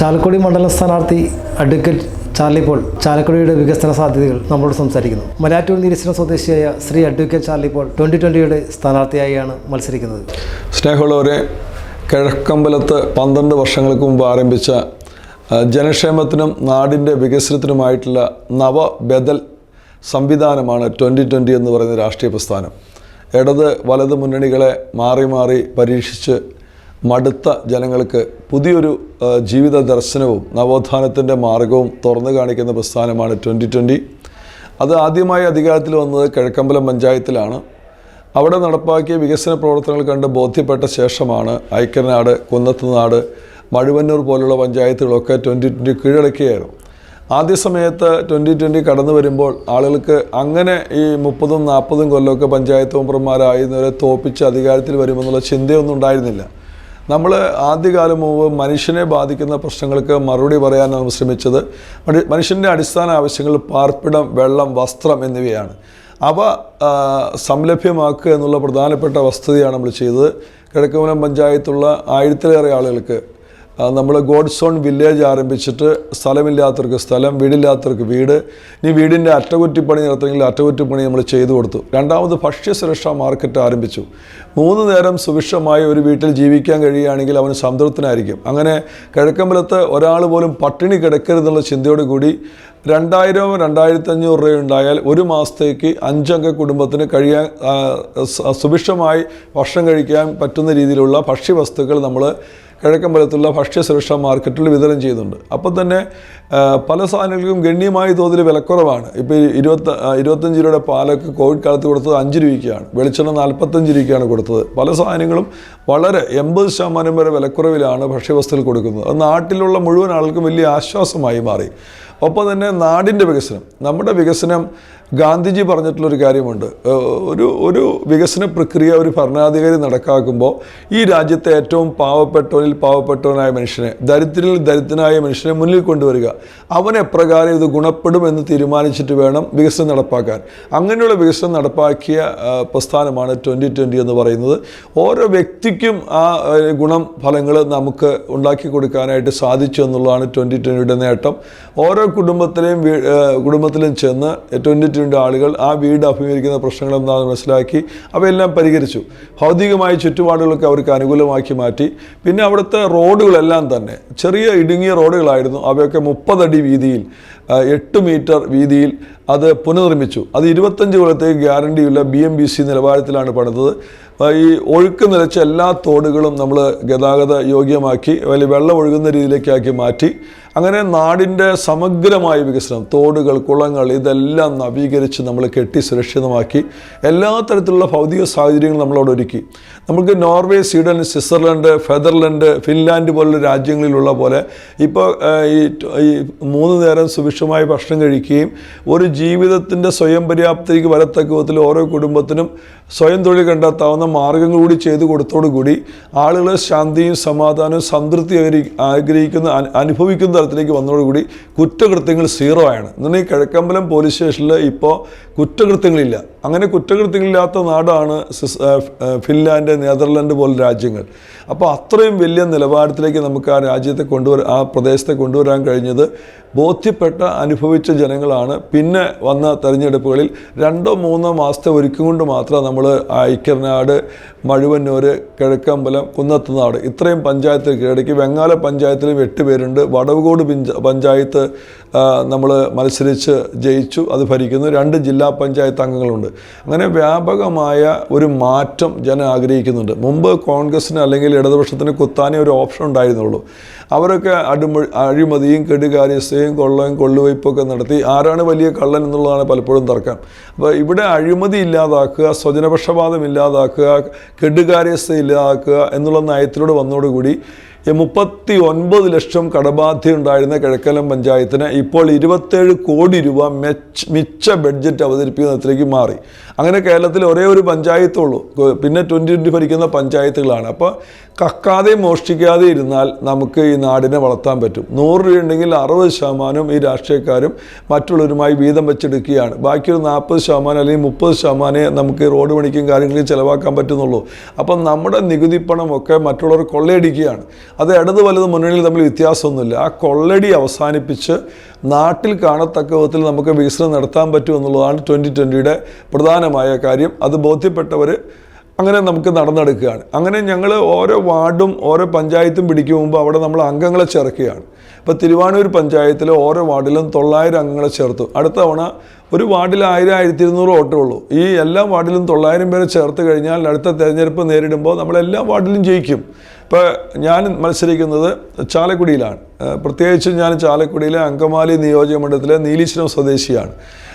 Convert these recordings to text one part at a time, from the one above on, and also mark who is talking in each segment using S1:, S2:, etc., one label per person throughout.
S1: ചാലക്കുടി മണ്ഡല സ്ഥാനാർത്ഥി advocate Charlie Paul ചാലക്കുടിയുടെ വികസന സാധ്യതകൾ നമ്മളോട് സംസാരിക്കുന്നു. മലയാറ്റൂർ നിരീക്ഷണ സ്വദേശിയായ Shri advocate Charlie Paul twenty ട്വന്റിയുടെ സ്ഥാനാർത്ഥിയായാണ് മത്സരിക്കുന്നത്.
S2: സ്നേഹമുള്ളവരെ കിഴക്കമ്പലത്ത് പന്ത്രണ്ട് വർഷങ്ങൾക്ക് മുമ്പ് ആരംഭിച്ച ജനക്ഷേമത്തിനും നാടിന്റെ വികസനത്തിനുമായിട്ടുള്ള നവബദൽ സംവിധാനമാണ് ട്വന്റി ട്വന്റി എന്ന് പറയുന്ന രാഷ്ട്രീയ പ്രസ്ഥാനം. ഇടത് വലത് മുന്നണികളെ മാറി മാറി പരീക്ഷിച്ച് മടുത്ത ജനങ്ങൾക്ക് പുതിയൊരു ജീവിത ദർശനവും നവോത്ഥാനത്തിന്റെ മാർഗവും തുറന്നു കാണിക്കുന്ന പ്രസ്ഥാനമാണ് ട്വന്റി ട്വന്റി അത് ആദ്യമായി അധികാരത്തിൽ വന്നത് കിഴക്കമ്പലം പഞ്ചായത്തിലാണ്. അവിടെ നടപ്പാക്കിയ വികസന പ്രവർത്തനങ്ങൾ കണ്ട് ബോധ്യപ്പെട്ട ശേഷമാണ് ഐക്യനാട് കുന്നത്തുനാട് മഴുവന്നൂർ പോലുള്ള പഞ്ചായത്തുകളൊക്കെ ട്വന്റി ട്വന്റി കീഴടക്കിയായിരുന്നു. ആദ്യ സമയത്ത് ട്വന്റി ട്വന്റി കടന്നു വരുമ്പോൾ ആളുകൾക്ക് അങ്ങനെ ഈ മുപ്പതും നാൽപ്പതും കൊല്ലമൊക്കെ പഞ്ചായത്ത് മെമ്പർമാരായിരുന്നവരെ തോപ്പിച്ച് അധികാരത്തിൽ വരുമെന്നുള്ള ചിന്തയൊന്നും ഉണ്ടായിരുന്നില്ല. നമ്മൾ ആദ്യകാലം മുമ്പ് മനുഷ്യനെ ബാധിക്കുന്ന പ്രശ്നങ്ങൾക്ക് മറുപടി പറയാനാണ് ശ്രമിച്ചത് മനുഷ്യ- മനുഷ്യന്റെ അടിസ്ഥാന ആവശ്യങ്ങൾ പാർപ്പിടം വെള്ളം വസ്ത്രം എന്നിവയാണ്. അവ സംലഭ്യമാക്കുക എന്നുള്ള പ്രധാനപ്പെട്ട വസ്തുതയാണ് നമ്മൾ ചെയ്തത്. കിഴക്കുമലം പഞ്ചായത്തുള്ള ആയിരത്തിലേറെ ആളുകൾക്ക് നമ്മൾ ഗോഡ് സോൺ വില്ലേജ് ആരംഭിച്ചിട്ട് സ്ഥലമില്ലാത്തവർക്ക് സ്ഥലം വീടില്ലാത്തവർക്ക് വീട് ഇനി വീടിന്റെ അറ്റകുറ്റിപ്പണി നടത്തണമെങ്കിൽ അറ്റകുറ്റിപ്പണി നമ്മൾ ചെയ്തു കൊടുത്തു. രണ്ടാമത് ഭക്ഷ്യസുരക്ഷാ മാർക്കറ്റ് ആരംഭിച്ചു. മൂന്ന് നേരം സുഭിക്ഷമായി ഒരു വീട്ടിൽ ജീവിക്കാൻ കഴിയുകയാണെങ്കിൽ അവന് സംതൃപ്തനായിരിക്കും. അങ്ങനെ കിഴക്കമ്പലത്ത് ഒരാൾ പോലും പട്ടിണി കിടക്കരുതെന്നുള്ള ചിന്തയോട് കൂടി രണ്ടായിരം രണ്ടായിരത്തി അഞ്ഞൂറ് രൂപ ഉണ്ടായാൽ ഒരു മാസത്തേക്ക് അഞ്ചംഗ കുടുംബത്തിന് കഴിയാൻ സുഭിക്ഷമായി ഭക്ഷണം കഴിക്കാൻ പറ്റുന്ന രീതിയിലുള്ള ഭക്ഷ്യവസ്തുക്കൾ നമ്മൾ കിഴക്കമ്പലത്തുള്ള ഭക്ഷ്യസുരക്ഷാ മാർക്കറ്റിൽ വിതരണം ചെയ്യുന്നുണ്ട്. അപ്പോൾ തന്നെ പല സാധനങ്ങൾക്കും ഗണ്യമായ തോതിൽ വിലക്കുറവാണ്. ഇപ്പോൾ ഇരുപത്തി ഇരുപത്തഞ്ച് രൂപയുടെ പാലൊക്കെ കോവിഡ് കാലത്ത് കൊടുത്തത് അഞ്ച് രൂപയ്ക്കാണ്. വെളിച്ചെണ്ണ നാൽപ്പത്തഞ്ച് രൂപയ്ക്കാണ് കൊടുത്തത്. പല സാധനങ്ങളും വളരെ എൺപത് ശതമാനം വരെ വിലക്കുറവിലാണ് ഭക്ഷ്യവസ്തുക്കൾ കൊടുക്കുന്നത്. അത് നാട്ടിലുള്ള മുഴുവൻ ആൾക്കും വലിയ ആശ്വാസമായി മാറി. ഒപ്പം തന്നെ നാടിന്റെ വികസനം. നമ്മുടെ വികസനം ഗാന്ധിജി പറഞ്ഞിട്ടുള്ളൊരു കാര്യമുണ്ട്. ഒരു ഒരു വികസന പ്രക്രിയ ഒരു ഭരണാധികാരി നടക്കാക്കുമ്പോൾ ഈ രാജ്യത്തെ ഏറ്റവും പാവപ്പെട്ടവനിൽ പാവപ്പെട്ടവനായ മനുഷ്യനെ ദരിദ്രനിൽ ദരിദ്രനായ മനുഷ്യനെ മുന്നിൽ കൊണ്ടുവരിക. അവനെപ്രകാരം ഇത് ഗുണപ്പെടുമെന്ന് തീരുമാനിച്ചിട്ട് വേണം വികസനം നടപ്പാക്കാൻ. അങ്ങനെയുള്ള വികസനം നടപ്പാക്കിയ പ്രസ്ഥാനമാണ് ട്വന്റി ട്വന്റി എന്ന് പറയുന്നത്. ഓരോ വ്യക്തിക്കും ആ ഗുണം ഫലങ്ങൾ നമുക്ക് ഉണ്ടാക്കി കൊടുക്കാനായിട്ട് സാധിച്ചു എന്നുള്ളതാണ് ട്വന്റി ട്വന്റിയുടെ നേട്ടം. ഓരോ കുടുംബത്തിലെയും കുടുംബത്തിലും ചെന്ന് ട്വന്റി ട്വന്റി ആളുകൾ ആ വീട് അഭിമുഖീകരിക്കുന്ന പ്രശ്നങ്ങൾ എന്താണെന്ന് മനസ്സിലാക്കി അവയെല്ലാം പരിഹരിച്ചു. ഭൗതികമായ ചുറ്റുപാടുകളൊക്കെ അവർക്ക് അനുകൂലമാക്കി മാറ്റി. പിന്നെ അവിടുത്തെ റോഡുകളെല്ലാം തന്നെ ചെറിയ ഇടുങ്ങിയ റോഡുകളായിരുന്നു. അവയൊക്കെ മുപ്പതടി വീതിയിൽ എട്ട് മീറ്റർ വീതിയിൽ അത് പുനർനിർമ്മിച്ചു. അത് ഇരുപത്തഞ്ച് കൊല്ലത്തേക്ക് ഗ്യാരണ്ടിയുള്ള ബി എം ബി സി നിലവാരത്തിലാണ് പണിതത്. ഈ ഒഴുക്ക് നിലച്ച എല്ലാ തോടുകളും നമ്മൾ ഗതാഗത യോഗ്യമാക്കി അല്ലെങ്കിൽ വെള്ളം ഒഴുകുന്ന രീതിയിലേക്കാക്കി മാറ്റി. അങ്ങനെ നാടിന്റെ സമഗ്രമായ വികസനം തോടുകൾ കുളങ്ങൾ ഇതെല്ലാം നവീകരിച്ച് നമ്മൾ കെട്ടി സുരക്ഷിതമാക്കി എല്ലാ തരത്തിലുള്ള ഭൗതിക സാഹചര്യങ്ങളും നമ്മളവിടെ ഒരുക്കി. നമുക്ക് Norway Sweden Switzerland Netherlands Finland പോലുള്ള രാജ്യങ്ങളിലുള്ള പോലെ ഇപ്പോൾ ഈ മൂന്ന് നേരം സുഭിക്ഷമായി ഭക്ഷണം കഴിക്കുകയും ഒരു ജീവിതത്തിന്റെ സ്വയം പര്യാപ്തിക്ക് വരത്തക്ക വിധത്തിൽ ഓരോ കുടുംബത്തിനും സ്വയം തൊഴിൽ കണ്ടെത്താവുന്ന മാർഗങ്ങൾ കൂടി ചെയ്തു കൊടുത്തോടുകൂടി ആളുകൾ ശാന്തിയും സമാധാനവും സംതൃപ്തി ആഗ്ര- ആഗ്രഹിക്കുന്ന അനു- അനുഭവിക്കുന്ന തരത്തിലേക്ക് വന്നതോടുകൂടി കുറ്റകൃത്യങ്ങൾ സീറോ ആണ്. എന്നുണ്ടെങ്കിൽ കിഴക്കമ്പലം പോലീസ് സ്റ്റേഷനിൽ ഇപ്പോൾ കുറ്റകൃത്യങ്ങളില്ല. അങ്ങനെ കുറ്റകൃത്യങ്ങളില്ലാത്ത നാടാണ് ഫിൻലാൻഡ് നെതർലാൻഡ് പോലെ രാജ്യങ്ങൾ. അപ്പോൾ അത്രയും വലിയ നിലവാരത്തിലേക്ക് നമുക്ക് ആ രാജ്യത്തെ കൊണ്ടുവരാൻ ആ പ്രദേശത്തെ കൊണ്ടുവരാൻ കഴിഞ്ഞത് ബോധ്യപ്പെട്ട അനുഭവിച്ച ജനങ്ങളാണ്. പിന്നെ വന്ന തെരഞ്ഞെടുപ്പുകളിൽ രണ്ടോ മൂന്നോ മാസത്തെ ഒരുക്കം കൊണ്ട് മാത്രം നമ്മൾ ഐക്യനാട് മഴുവന്നൂർ കിഴക്കമ്പലം കുന്നത്തുനാട് ഇത്രയും പഞ്ചായത്തിൽ കീഴടക്കി. വെങ്ങാല പഞ്ചായത്തിലും എട്ട് പേരുണ്ട്. വടവുകോട് പിഞ്ച- പഞ്ചായത്ത് നമ്മൾ മത്സരിച്ച് ജയിച്ചു അത് ഭരിക്കുന്നു. രണ്ട് ജില്ലാ പഞ്ചായത്ത് അംഗങ്ങളുണ്ട്. അങ്ങനെ വ്യാപകമായ ഒരു മാറ്റം ജനം ആഗ്രഹിക്കുന്നുണ്ട്. മുമ്പ് കോൺഗ്രസ്സിന് അല്ലെങ്കിൽ ഇടതുപക്ഷത്തിന് കുത്താനേ ഒരു ഓപ്ഷൻ ഉണ്ടായിരുന്നുള്ളൂ. അവരൊക്കെ അടിമ അഴിമതിയും കെടുകാര്യസ്ഥയും കൊള്ളയും കൊള്ളുവയ്പ്പൊക്കെ നടത്തി ആരാണ് വലിയ കള്ളൻ എന്നുള്ളതാണ് പലപ്പോഴും തർക്കം. അപ്പോൾ ഇവിടെ അഴിമതി ഇല്ലാതാക്കുക സ്വജനപക്ഷപാതം ഇല്ലാതാക്കുക കെടുകാര്യസ്ഥ ഇല്ലാതാക്കുക എന്നുള്ള നയത്തിലൂടെ വന്നതോടുകൂടി മുപ്പത്തി ഒൻപത് ലക്ഷം കടബാധ്യത ഉണ്ടായിരുന്ന കിഴക്കലം പഞ്ചായത്തിന് ഇപ്പോൾ ഇരുപത്തേഴ് കോടി രൂപ മെച്ച് മിച്ച ബഡ്ജറ്റ് അവതരിപ്പിക്കുന്ന തരത്തിലേക്ക് മാറി. അങ്ങനെ കേരളത്തിൽ ഒരേ ഒരു പഞ്ചായത്തുള്ളൂ. പിന്നെ ട്വന്റി ട്വന്റി ഭരിക്കുന്ന പഞ്ചായത്തുകളാണ്. അപ്പോൾ കക്കാതെ മോഷ്ടിക്കാതെ ഇരുന്നാൽ നമുക്ക് ഈ നാടിനെ വളർത്താൻ പറ്റും. നൂറ് രൂപ ഉണ്ടെങ്കിൽ അറുപത് ശതമാനം ഈ രാഷ്ട്രീയക്കാരും മറ്റുള്ളവരുമായി വീതം വെച്ചെടുക്കുകയാണ്. ബാക്കിയൊരു നാൽപ്പത് ശതമാനം അല്ലെങ്കിൽ മുപ്പത് ശതമാനമേ നമുക്ക് റോഡ് പണിക്കും കാര്യങ്ങളും ചിലവാക്കാൻ പറ്റുന്നുള്ളൂ. അപ്പം നമ്മുടെ നികുതി പണമൊക്കെ മറ്റുള്ളവർ കൊള്ളയടിക്കുകയാണ്. അത് ഇടത് വലത് മുന്നണിയിൽ തമ്മിൽ വ്യത്യാസമൊന്നുമില്ല. ആ കൊള്ളടി അവസാനിപ്പിച്ച് നാട്ടിൽ കാണത്തക്ക വിധത്തിൽ നമുക്ക് വികസനം നടത്താൻ പറ്റും എന്നുള്ളതാണ് ട്വന്റി ട്വന്റിയുടെ പ്രധാനമായ കാര്യം. അത് ബോധ്യപ്പെട്ടവർ അങ്ങനെ നമുക്ക് നടന്നെടുക്കുകയാണ്. അങ്ങനെ ഞങ്ങൾ ഓരോ വാർഡും ഓരോ പഞ്ചായത്തും പിടിക്കും മുമ്പ് അവിടെ നമ്മൾ അംഗങ്ങളെ ചേർക്കുകയാണ്. ഇപ്പോൾ തിരുവാണൂർ പഞ്ചായത്തിൽ ഓരോ വാർഡിലും തൊള്ളായിരം അംഗങ്ങളെ ചേർത്തു. അടുത്ത തവണ ഒരു വാർഡിൽ ആയിരം ആയിരത്തി ഇരുന്നൂറ് വോട്ടേ ഉള്ളൂ. ഈ എല്ലാ വാർഡിലും തൊള്ളായിരം പേരെ ചേർത്ത് കഴിഞ്ഞാൽ അടുത്ത തിരഞ്ഞെടുപ്പ് നേരിടുമ്പോൾ നമ്മൾ എല്ലാ വാർഡിലും ജയിക്കും. ഇപ്പോൾ ഞാൻ മത്സരിക്കുന്നത് ചാലക്കുടിയിലാണ്. പ്രത്യേകിച്ച് ഞാൻ ചാലക്കുടിയിലെ അങ്കമാലി നിയോജക മണ്ഡലത്തിലെ നീലീശ്വരം സ്വദേശിയാണ്.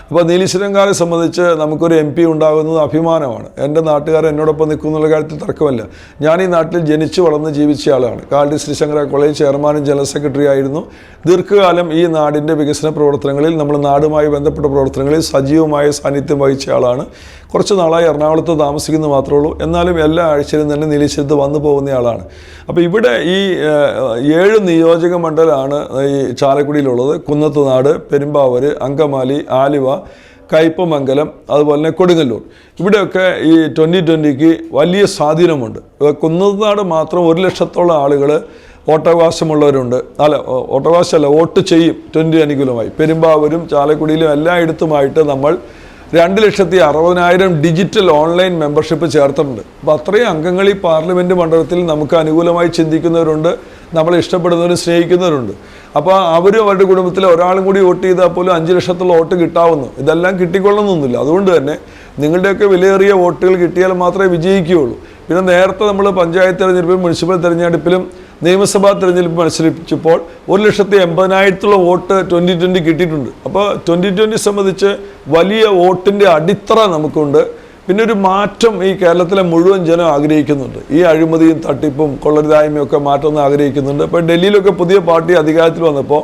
S2: അപ്പോൾ നീലീശ്വരംകാരെ സംബന്ധിച്ച് നമുക്കൊരു എം പി ഉണ്ടാകുന്നത് അഭിമാനമാണ്. എന്റെ നാട്ടുകാർ എന്നോടൊപ്പം നിൽക്കും എന്നുള്ള കാര്യത്തിൽ തർക്കമല്ല. ഞാൻ ഈ നാട്ടിൽ ജനിച്ചു വളർന്ന് ജീവിച്ച ആളാണ്. കാലടി ശ്രീശങ്കര കോളേജ് ചെയർമാനും ജനറൽ സെക്രട്ടറി ആയിരുന്നു. ദീർഘകാലം ഈ നാടിന്റെ വികസന പ്രവർത്തനങ്ങളിൽ നമ്മൾ നാടുമായി ബന്ധപ്പെട്ട പ്രവർത്തനങ്ങളിൽ സജീവമായ സാന്നിധ്യം വഹിച്ച ആളാണ്. കുറച്ച് നാളായി എറണാകുളത്ത് താമസിക്കുന്നത് മാത്രമേ ഉള്ളൂ. എന്നാലും എല്ലാ ആഴ്ചയിലും തന്നെ നീലീശ്വരത്ത് വന്നു പോകുന്ന ആളാണ്. അപ്പോൾ ഇവിടെ ഈ ഏഴ് നിയോജക മണ്ഡലമാണ് ഈ ചാലക്കുടിയിലുള്ളത്. കുന്നത്തുനാട് പെരുമ്പാവൂർ അങ്കമാലി ആലുവ കയ്പമംഗലം അതുപോലെ തന്നെ കൊടുങ്ങല്ലൂർ. ഇവിടെയൊക്കെ ഈ ട്വന്റി ട്വന്റിക്ക് വലിയ സ്വാധീനമുണ്ട്. കുന്നനാട് മാത്രം ഒരു ലക്ഷത്തോളം ആളുകൾ വോട്ടവകാശമുള്ളവരുണ്ട്. അല്ല ഓട്ടവകാശമല്ല വോട്ട് ചെയ്യും ട്വന്റി അനുകൂലമായി പെരുമ്പാവൂരും ചാലക്കുടിയിലും എല്ലായിടത്തുമായിട്ട് നമ്മൾ രണ്ട് ലക്ഷത്തി അറുപതിനായിരം ഡിജിറ്റൽ ഓൺലൈൻ മെമ്പർഷിപ്പ് ചേർത്തിട്ടുണ്ട്. അപ്പോൾ അത്രയും അംഗങ്ങൾ ഈ പാർലമെന്റ് മണ്ഡലത്തിൽ നമുക്ക് അനുകൂലമായി ചിന്തിക്കുന്നവരുണ്ട് നമ്മളെ ഇഷ്ടപ്പെടുന്നവരും സ്നേഹിക്കുന്നവരുണ്ട്. അപ്പോൾ അവർ അവരുടെ കുടുംബത്തിലെ ഒരാളും കൂടി വോട്ട് ചെയ്താൽ പോലും അഞ്ച് ലക്ഷത്തുള്ള വോട്ട് കിട്ടാവുന്നു. ഇതെല്ലാം കിട്ടിക്കൊള്ളുന്നൊന്നുമില്ല അതുകൊണ്ട് തന്നെ നിങ്ങളുടെയൊക്കെ വിലയേറിയ വോട്ടുകൾ കിട്ടിയാൽ മാത്രമേ വിജയിക്കുകയുള്ളൂ. പിന്നെ നേരത്തെ നമ്മൾ പഞ്ചായത്ത് തിരഞ്ഞെടുപ്പിലും മുനിസിപ്പൽ തിരഞ്ഞെടുപ്പിലും നിയമസഭാ തിരഞ്ഞെടുപ്പ് മത്സരിച്ചപ്പോൾ ഒരു ലക്ഷത്തി എൺപതിനായിരത്തോളം വോട്ട് ട്വന്റി ട്വന്റി കിട്ടിയിട്ടുണ്ട്. അപ്പോൾ ട്വന്റി ട്വന്റി സംബന്ധിച്ച് വലിയ വോട്ടിന്റെ അടിത്തറ നമുക്കുണ്ട്. പിന്നെ ഒരു മാറ്റം ഈ കേരളത്തിലെ മുഴുവൻ ജനം ആഗ്രഹിക്കുന്നുണ്ട്. ഈ അഴിമതിയും തട്ടിപ്പും കൊള്ളരുതായ്മയും ഒക്കെ മാറ്റം ആഗ്രഹിക്കുന്നുണ്ട്. ഇപ്പോൾ ഡൽഹിയിലൊക്കെ പുതിയ പാർട്ടി അധികാരത്തിൽ വന്നപ്പോൾ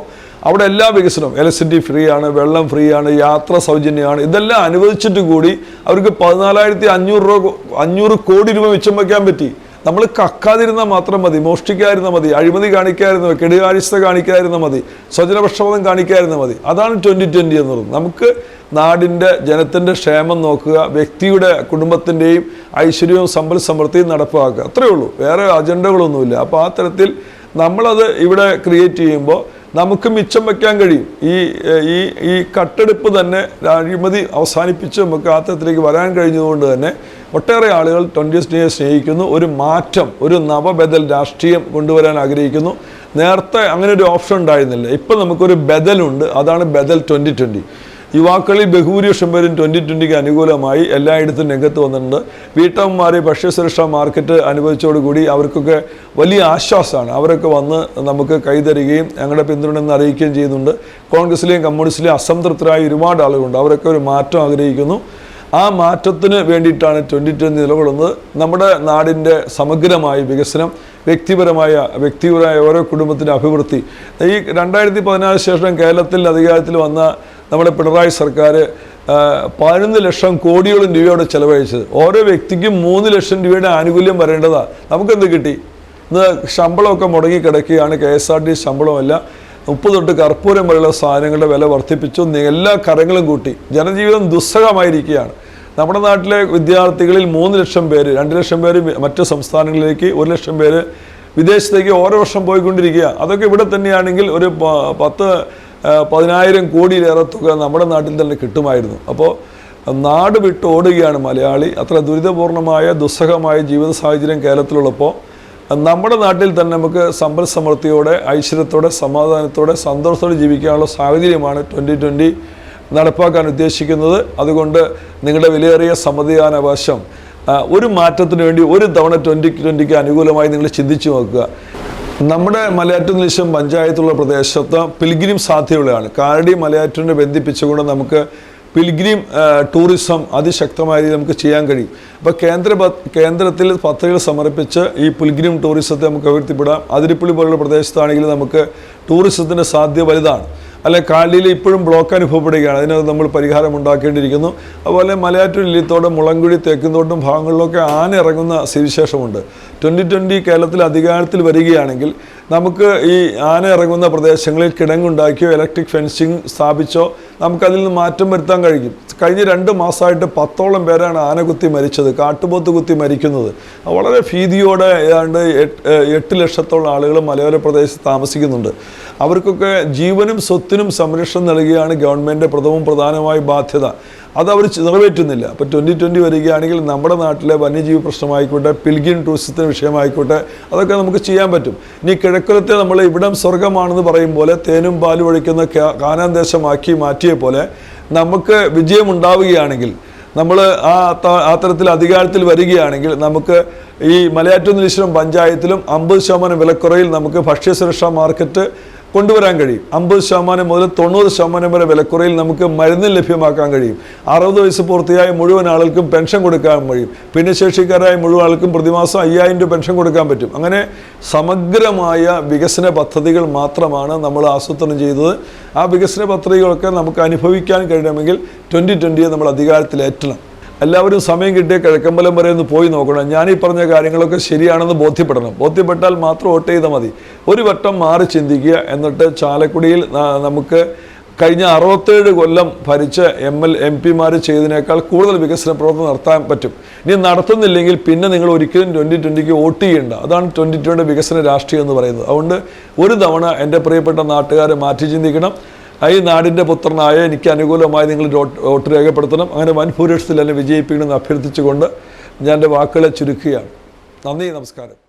S2: അവിടെ എല്ലാ വികസനവും ഇലക്ട്രിസിറ്റി ഫ്രീ ആണ് വെള്ളം ഫ്രീ ആണ് യാത്ര സൗജന്യമാണ് ഇതെല്ലാം അനുവദിച്ചിട്ട് കൂടി അവർക്ക് പതിനാലായിരത്തി അഞ്ഞൂറ് രൂപ അഞ്ഞൂറ് കോടി രൂപ മിച്ചം വയ്ക്കാൻ പറ്റി. നമ്മൾ കക്കാതിരുന്നാൽ മാത്രം മതി മോഷ്ടിക്കാതിരുന്നാൽ മതി അഴിമതി കാണിക്കാതിരുന്ന മതി കെടുകാഴ്ച കാണിക്കാതിരുന്നാൽ മതി സ്വജനപക്ഷപാതം കാണിക്കാതിരുന്നാൽ മതി. അതാണ് ട്വന്റി ട്വന്റി എന്ന് പറയുന്നത്. നമുക്ക് നാടിന്റെ ജനത്തിന്റെ ക്ഷേമം നോക്കുക വ്യക്തിയുടെ കുടുംബത്തിന്റെയും ഐശ്വര്യവും സമ്പൽ സമൃദ്ധിയും നടപ്പാക്കുക. അത്രയേ ഉള്ളൂ. വേറെ അജണ്ടകളൊന്നുമില്ല. അപ്പോൾ ആ തരത്തിൽ നമ്മളത് ഇവിടെ ക്രിയേറ്റ് ചെയ്യുമ്പോൾ നമുക്ക് മിച്ചം വയ്ക്കാൻ കഴിയും. ഈ ഈ ഈ കട്ടെടുപ്പ് തന്നെ അഴിമതി അവസാനിപ്പിച്ച് നമുക്ക് ആ തരത്തിലേക്ക് വരാൻ കഴിഞ്ഞതുകൊണ്ട് തന്നെ ഒട്ടേറെ ആളുകൾ ട്വന്റി സ്നേഹിക്കുന്നു. ഒരു മാറ്റം ഒരു നവബദൽ രാഷ്ട്രീയം കൊണ്ടുവരാൻ ആഗ്രഹിക്കുന്നു. നേരത്തെ അങ്ങനെ ഒരു ഓപ്ഷൻ ഉണ്ടായിരുന്നില്ല. ഇപ്പം നമുക്കൊരു ബദലുണ്ട്. അതാണ് ബദൽ ട്വന്റി ട്വന്റി യുവാക്കളിൽ ബഹുഭൂരിപക്ഷം പേരും ട്വന്റി ട്വന്റിക്ക് അനുകൂലമായി എല്ലായിടത്തും രംഗത്ത് വന്നിട്ടുണ്ട്. വീട്ടമ്മമാരെ ഭക്ഷ്യസുരക്ഷാ മാർക്കറ്റ് അനുഭവിച്ചതോടുകൂടി അവർക്കൊക്കെ വലിയ ആശ്വാസമാണ്. അവരൊക്കെ വന്ന് നമുക്ക് കൈതരികയും ഞങ്ങളുടെ പിന്തുണ അറിയിക്കുകയും ചെയ്യുന്നുണ്ട്. കോൺഗ്രസിലെയും കമ്മ്യൂണിസ്റ്റിലെയും അസംതൃപ്തരായ ഒരുപാട് ആളുകളുണ്ട്. അവരൊക്കെ ഒരു മാറ്റം ആഗ്രഹിക്കുന്നു. ആ മാറ്റത്തിന് വേണ്ടിയിട്ടാണ് ട്വന്റി ട്വന്റി നിലകൊള്ളുന്നത്. നമ്മുടെ നാടിന്റെ സമഗ്രമായ വികസനം വ്യക്തിപരമായ വ്യക്തിപരമായ ഓരോ കുടുംബത്തിന്റെ അഭിവൃദ്ധി. ഈ രണ്ടായിരത്തി പതിനാല് ശേഷം കേരളത്തിൽ അധികാരത്തിൽ വന്ന നമ്മുടെ പിണറായി സർക്കാർ പതിനൊന്ന് ലക്ഷം കോടിയോളം രൂപയോടെ ചെലവഴിച്ചത്. ഓരോ വ്യക്തിക്കും മൂന്ന് ലക്ഷം രൂപയുടെ ആനുകൂല്യം വരേണ്ടതാണ് നമുക്കെന്ത് കിട്ടി? ഇന്ന് ശമ്പളമൊക്കെ മുടങ്ങി കിടക്കുകയാണ് കെ എസ് ആർ ടി ശമ്പളമല്ല. മുപ്പത് തൊട്ട് കർപ്പൂരം വരെയുള്ള സാധനങ്ങളുടെ വില വർദ്ധിപ്പിച്ചു. എല്ലാ കരങ്ങളും കൂട്ടി. ജനജീവിതം ദുസ്സഹമായിരിക്കുകയാണ്. നമ്മുടെ നാട്ടിലെ വിദ്യാർത്ഥികളിൽ മൂന്ന് ലക്ഷം പേര് രണ്ട് ലക്ഷം പേര് മറ്റു സംസ്ഥാനങ്ങളിലേക്ക് ഒരു ലക്ഷം പേര് വിദേശത്തേക്ക് ഓരോ വർഷം പോയിക്കൊണ്ടിരിക്കുക. അതൊക്കെ ഇവിടെ തന്നെയാണെങ്കിൽ ഒരു പത്ത് പതിനായിരം കോടിയിലേറെ തുക നമ്മുടെ നാട്ടിൽ തന്നെ കിട്ടുമായിരുന്നു. അപ്പോൾ നാട് വിട്ട് ഓടുകയാണ് മലയാളി. അത്ര ദുരിതപൂർണമായ ദുസ്സഹമായ ജീവിത സാഹചര്യം കേരളത്തിലുള്ളപ്പോൾ നമ്മുടെ നാട്ടിൽ തന്നെ നമുക്ക് സമ്പൽ സമൃദ്ധിയോടെ ഐശ്വര്യത്തോടെ സമാധാനത്തോടെ സന്തോഷത്തോടെ ജീവിക്കാനുള്ള സാഹചര്യമാണ് ട്വന്റി ട്വന്റി നടപ്പാക്കാൻ ഉദ്ദേശിക്കുന്നത്. അതുകൊണ്ട് നിങ്ങളുടെ വിലയേറിയ സമ്മതിദാനാവകാശം ഒരു മാറ്റത്തിന് വേണ്ടി ഒരു തവണ ട്വന്റി ട്വന്റിക്ക് അനുകൂലമായി നിങ്ങൾ ചിന്തിച്ചു നോക്കുക. നമ്മുടെ മലയാറ്റൂർ പഞ്ചായത്തുള്ള പ്രദേശത്ത് പിൽഗ്രിം സാധ്യതയുള്ളതാണ്. കാരടി മലയാറ്റൂരിനെ ബന്ധിപ്പിച്ചുകൊണ്ട് നമുക്ക് പിൽഗ്രിം ടൂറിസം അതിശക്തമായ രീതിയിൽ നമുക്ക് ചെയ്യാൻ കഴിയും. അപ്പോൾ കേന്ദ്ര കേന്ദ്രത്തിൽ പദ്ധതികൾ സമർപ്പിച്ച് ഈ പിൽഗ്രിം ടൂറിസത്തെ നമുക്ക് ഉയർത്തിപ്പെടാം അതിരിപ്പള്ളി പോലുള്ള പ്രദേശത്താണെങ്കിൽ നമുക്ക് ടൂറിസത്തിന്റെ സാധ്യത വലുതാണ്. അല്ലെ കാലിയിൽ ഇപ്പോഴും ബ്ലോക്ക് അനുഭവപ്പെടുകയാണ്. അതിന് നമ്മൾ പരിഹാരം ഉണ്ടാക്കേണ്ടിയിരിക്കുന്നു. അതുപോലെ മലയാറ്റൂർ ഇല്ലിത്തോടും മുളങ്കുഴി തേക്കുന്തോട്ടും ഭാഗങ്ങളിലൊക്കെ ആന ഇറങ്ങുന്ന സ്ഥിതിവിശേഷമുണ്ട്. ട്വന്റി ട്വന്റി കേരളത്തിൽ അധികാരത്തിൽ വരികയാണെങ്കിൽ നമുക്ക് ഈ ആന ഇറങ്ങുന്ന പ്രദേശങ്ങളിൽ കിടങ്ങുണ്ടാക്കിയോ ഇലക്ട്രിക് ഫെൻസിങ് സ്ഥാപിച്ചോ നമുക്കതിൽ നിന്ന് മാറ്റം വരുത്താൻ കഴിയും. കഴിഞ്ഞ രണ്ട് മാസമായിട്ട് പത്തോളം പേരാണ് ആന കുത്തി മരിച്ചത് കാട്ടുപോത്ത് കുത്തി മരിക്കുന്നത്. വളരെ ഭീതിയോടെ ഏതാണ്ട് എട്ട് ലക്ഷത്തോളം ആളുകൾ മലയോര പ്രദേശത്ത് താമസിക്കുന്നുണ്ട്. അവർക്കൊക്കെ ജീവനും സ്വത്തിനും സംരക്ഷണം നൽകുകയാണ് ഗവൺമെന്റ് പ്രഥമവും പ്രധാനമായ ബാധ്യത. അത് അവർ നിറവേറ്റുന്നില്ല. അപ്പോൾ ട്വന്റി ട്വന്റി വരികയാണെങ്കിൽ നമ്മുടെ നാട്ടിലെ വന്യജീവി പ്രശ്നമായിക്കോട്ടെ പിൽഗിൻ ടൂറിസത്തിന് വിഷയമായിക്കോട്ടെ അതൊക്കെ നമുക്ക് ചെയ്യാൻ പറ്റും. ഇനി കിഴക്കുലത്തെ നമ്മൾ ഇവിടം സ്വർഗമാണെന്ന് പറയും പോലെ തേനും പാലും ഒഴിക്കുന്ന കാനാന്തേശമാക്കി മാറ്റിയ പോലെ നമുക്ക് വിജയമുണ്ടാവുകയാണെങ്കിൽ നമ്മൾ ആ ത- ആ തരത്തിൽ അധികാരത്തിൽ വരികയാണെങ്കിൽ നമുക്ക് ഈ മലയാറ്റൂർ പഞ്ചായത്തിലും അമ്പത് ശതമാനം വിലക്കുറയിൽ നമുക്ക് ഭക്ഷ്യസുരക്ഷാ മാർക്കറ്റ് കൊണ്ടുവരാൻ കഴിയും. അമ്പത് ശതമാനം മുതൽ തൊണ്ണൂറ് ശതമാനം വരെ വിലക്കുറയിൽ നമുക്ക് മരുന്ന് ലഭ്യമാക്കാൻ കഴിയും. അറുപത് വയസ്സ് പൂർത്തിയായ മുഴുവൻ ആളുകൾക്കും പെൻഷൻ കൊടുക്കാൻ കഴിയും. ഭിന്നശേഷിക്കാരായ മുഴുവൻ ആൾക്കും പ്രതിമാസം അയ്യായിരം രൂപ പെൻഷൻ കൊടുക്കാൻ പറ്റും. അങ്ങനെ സമഗ്രമായ വികസന പദ്ധതികൾ മാത്രമാണ് നമ്മൾ ആസൂത്രണം ചെയ്തത്. ആ വികസന പദ്ധതികളൊക്കെ നമുക്ക് അനുഭവിക്കാൻ കഴിയണമെങ്കിൽ ട്വന്റി ട്വന്റിയെ നമ്മൾ അധികാരത്തിലേറ്റണം. എല്ലാവരും സമയം കിട്ടിയ കിഴക്കമ്പലം വരെ ഒന്ന് പോയി നോക്കണം. ഞാൻ ഈ പറഞ്ഞ കാര്യങ്ങളൊക്കെ ശരിയാണെന്ന് ബോധ്യപ്പെടണം. ബോധ്യപ്പെട്ടാൽ മാത്രം വോട്ട് ചെയ്താൽ മതി. ഒരു വട്ടം മാറി ചിന്തിക്കുക. എന്നിട്ട് ചാലക്കുടിയിൽ നമുക്ക് കഴിഞ്ഞ അറുപത്തേഴ് കൊല്ലം ഭരിച്ച എം എൽ എം പിമാർ ചെയ്തതിനേക്കാൾ കൂടുതൽ വികസന പ്രവർത്തനം നടത്താൻ പറ്റും. ഇനി നടത്തുന്നില്ലെങ്കിൽ പിന്നെ നിങ്ങൾ ഒരിക്കലും ട്വന്റി ട്വന്റിക്ക് വോട്ട് ചെയ്യേണ്ട. അതാണ് ട്വന്റി ട്വന്റി വികസന രാഷ്ട്രീയം എന്ന് പറയുന്നത്. അതുകൊണ്ട് ഒരു തവണ എന്റെ പ്രിയപ്പെട്ട നാട്ടുകാരെ മാറ്റി ചിന്തിക്കണം. ഈ നാടിന്റെ പുത്രനായ എനിക്ക് അനുകൂലമായി നിങ്ങൾ വോട്ട് രേഖപ്പെടുത്തണം. അങ്ങനെ വൻ ഭൂരിപക്ഷത്തിൽ എന്നെ വിജയിപ്പിക്കണമെന്ന് അഭ്യർത്ഥിച്ചുകൊണ്ട് ഞാൻ എന്റെ വാക്കുകളെ ചുരുക്കുകയാണ്. നന്ദി നമസ്കാരം.